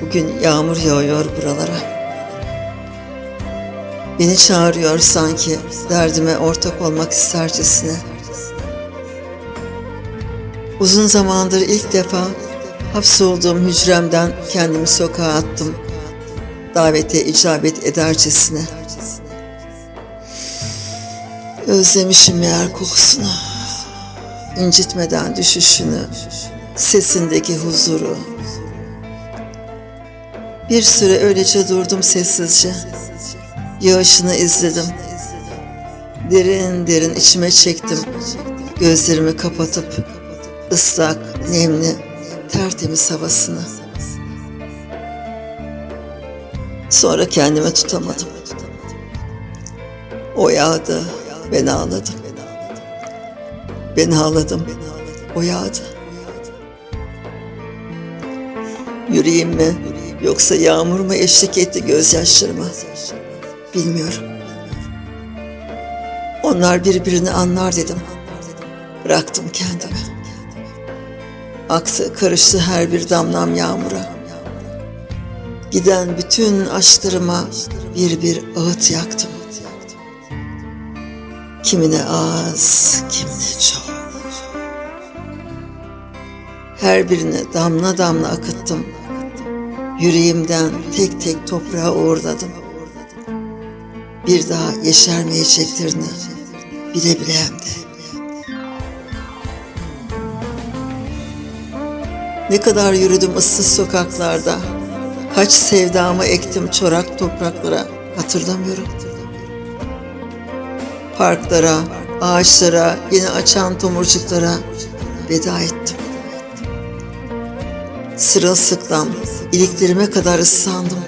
Bugün yağmur yağıyor buralara. Beni çağırıyor sanki derdime ortak olmak istercesine. Uzun zamandır ilk defa hapsolduğum hücremden kendimi sokağa attım. Davete icabet edercesine. Özlemişim meğer kokusunu. incitmeden düşüşünü, sesindeki huzuru. Bir süre öylece durdum sessizce. Yağışını izledim. Derin derin içime çektim. Gözlerimi kapatıp ıslak, nemli, tertemiz havasını. Sonra kendime tutamadım. O yağdı, ben ağladım. Ben ağladım, o yağdı. Yüreğim mi yoksa yağmur mu eşlik etti gözyaşlarıma? Bilmiyorum. Onlar birbirini anlar dedim. Bıraktım kendimi. Aktı karıştı her bir damlam yağmura. Giden bütün aşklarıma bir bir ağıt yaktım. Kimine az, kimine çok. Her birine damla damla akıttım. Yüreğimden tek tek toprağa uğurladım. Bir daha yeşermeyeceklerini bile bile hem de. Ne kadar yürüdüm ıssız sokaklarda. Kaç sevdamı ektim çorak topraklara hatırlamıyorum. Parklara, ağaçlara, yeni açan tomurcuklara veda ettim. Sırılsıklam, iliklerime kadar ıslandım.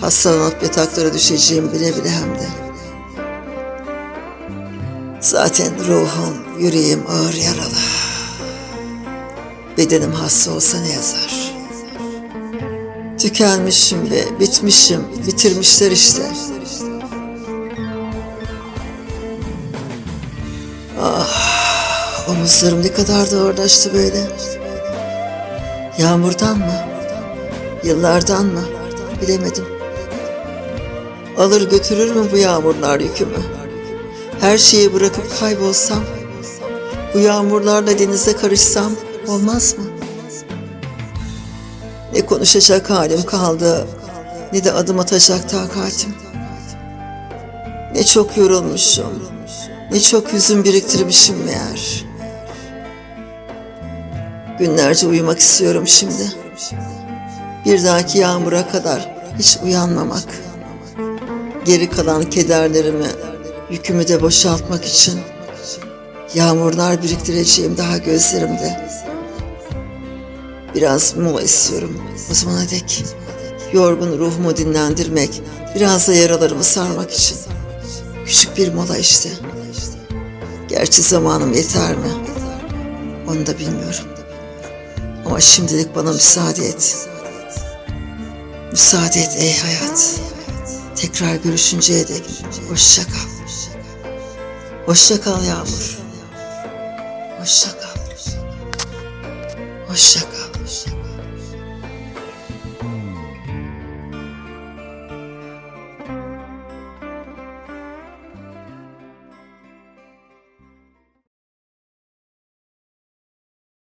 Hastalanıp yataklara düşeceğim bile bile hem de. Zaten ruhum, yüreğim ağır yaralı. Bedenim hasta olsa ne yazar? Tükenmişim ve bitmişim, bitirmişler işte. Ah, omuzlarım ne kadar da ağırlaştı böyle. Yağmurdan mı? Yıllardan mı? Bilemedim. Alır götürür mü bu yağmurlar yükümü? Her şeyi bırakıp kaybolsam, bu yağmurlarla denize karışsam olmaz mı? Ne konuşacak halim kaldı, ne de adım atacak takatim. Ne çok yorulmuşum, ne çok hüzün biriktirmişim meğer. Günlerce uyumak istiyorum şimdi. Bir dahaki yağmura kadar hiç uyanmamak. Geri kalan kederlerimi, yükümü de boşaltmak için yağmurlar biriktireceğim daha gözlerimde. Biraz mola istiyorum o zamana dek. Yorgun ruhumu dinlendirmek, biraz da yaralarımı sarmak için. Küçük bir mola işte. Gerçi zamanım yeter mi? Onu da bilmiyorum. Ama şimdilik bana müsaade et. Müsaade et ey hayat. Tekrar görüşünceye dek hoşça kal. Hoşça kal Yağmur. Hoşça kal. Hoşça kal.